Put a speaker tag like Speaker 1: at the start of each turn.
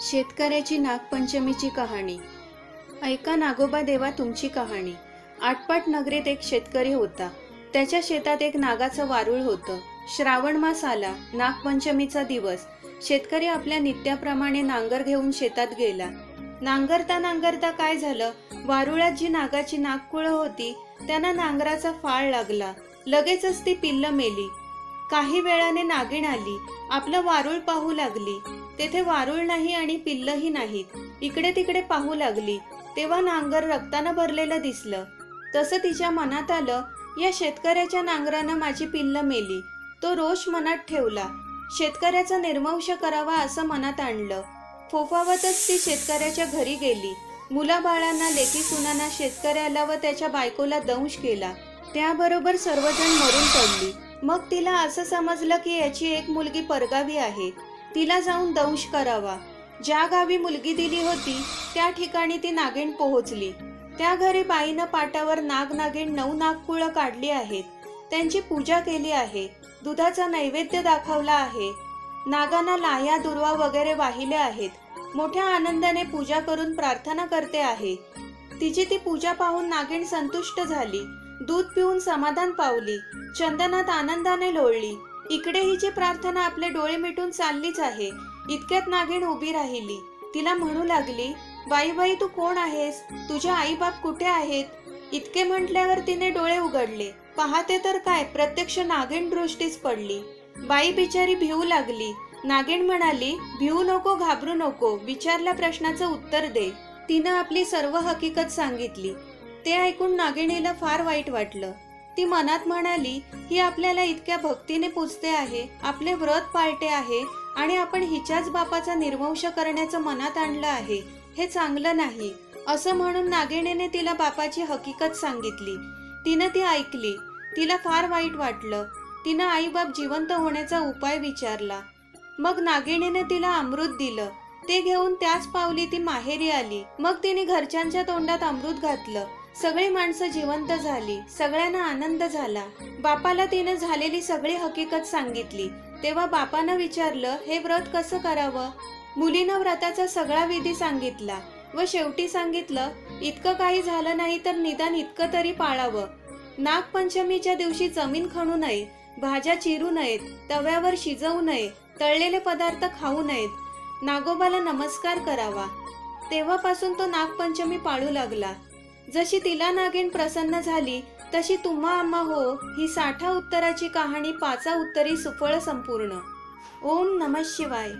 Speaker 1: शेतकऱ्याची नागपंचमीची कहाणी. ऐका नागोबा देवा तुमची कहाणी. आटपाट नगरीत एक शेतकरी होता. त्याच्या शेतात एक नागाचं वारुळ होतं. श्रावण मास आला नागपंचमीचा दिवस. शेतकरी आपल्या नित्याप्रमाणे नांगर घेऊन शेतात गेला. नांगरता नांगरता काय झालं? वारुळात जी नागाची नागकुळं होती त्यांना नांगराचा फाळ लागला. लगेचच ती पिल्ल मेली. काही वेळाने नागिण आली. आपलं वारुळ पाहू लागली. तेथे वारुळ नाही आणि पिल्लही नाहीत. इकडे तिकडे पाहू लागली. तेव्हा नांगर रक्तानं भरलेलं दिसलं. तसं तिच्या मनात आलं या शेतकऱ्याच्या नांगरानं माझी पिल्ल मेली. तो रोष मनात ठेवला. शेतकऱ्याचा निर्मंश करावा असं मनात आणलं. फोफावतच ती शेतकऱ्याच्या घरी गेली. मुलाबाळांना लेखी सुनांना शेतकऱ्याला व त्याच्या बायकोला दंश केला. त्याबरोबर सर्वजण मरून पडली. मग तिला असं समजलं की याची एक मुलगी परगावी आहे. तिला जाऊन दंश करावा. ज्या गावी मुलगी दिली होती त्या ठिकाणी ती नागिण पोहोचली. त्या घरी बाईनं पाटावर नाग नागिण नऊ नागकुळं काढली आहेत. त्यांची पूजा केली आहे. दुधाचा नैवेद्य दाखवला आहे. नागांना लाया दुर्वा वगैरे वाहिले आहेत. मोठ्या आनंदाने पूजा करून प्रार्थना करते आहे. तिची ती पूजा पाहून नागिण संतुष्ट झाली. दूध पिऊन समाधान पावली. चंदनात आनंदाने लोळली. इकडे हिची प्रार्थना आपले डोळे मिटून चाललीच आहे इतक्यात नागिण उभी राहिली. तिला म्हणू लागली बाई बाई तू कोण आहेस? तुझे आई बाप कुठे आहेत? इतके म्हटल्यावर तिने डोळे उघडले. पाहते तर काय प्रत्यक्ष नागिण दृष्टीच पडली. बाई बिचारी भिवू लागली. नागिण म्हणाली भिवू नको घाबरू नको विचारल्या प्रश्नाचं उत्तर दे. तिनं आपली सर्व हकीकत सांगितली. ते ऐकून नागिणीला फार वाईट वाटलं. ती मनात म्हणाली ही आपल्याला इतक्या भक्तीने पूजते आहे आपले व्रत पाळते आहे आणि आपण हिच्याच बापाचा निर्वंश करण्याचं मनात आणलं आहे हे चांगलं नाही. असं म्हणून नागिणीने तिला बापाची हकीकत सांगितली. तिनं ती ऐकली. तिला फार वाईट वाटलं. तिनं आईबाप जिवंत होण्याचा उपाय विचारला. मग नागिणीने तिला अमृत दिलं. ते घेऊन त्याच पावली ती माहेरी आली. मग तिने घरच्यांच्या तोंडात अमृत घातलं. सगळी माणसं जिवंत झाली सगळ्यांना आनंद झाला. बापाला तिने झालेली सगळी हकीकत सांगितली. तेव्हा बापानं विचारलं हे व्रत कसं करावं? मुलीनं व्रताचा सगळा विधी सांगितला व शेवटी सांगितलं इतकं काही झालं नाही तर निदान इतकं तरी पाळावं. नागपंचमीच्या दिवशी जमीन खणू नये भाज्या चिरू नयेत तव्यावर शिजवू नये तळलेले पदार्थ खाऊ नयेत. नागोबाला नमस्कार करावा. तेव्हापासून तो नागपंचमी पाळू लागला. जशी तिला नागिन प्रसन्न झाली तशी तुम्हा आम्हा हो ही साठा उत्तराची कहाणी पाचा उत्तरी सुफळ संपूर्ण. ओम नम शिवाय.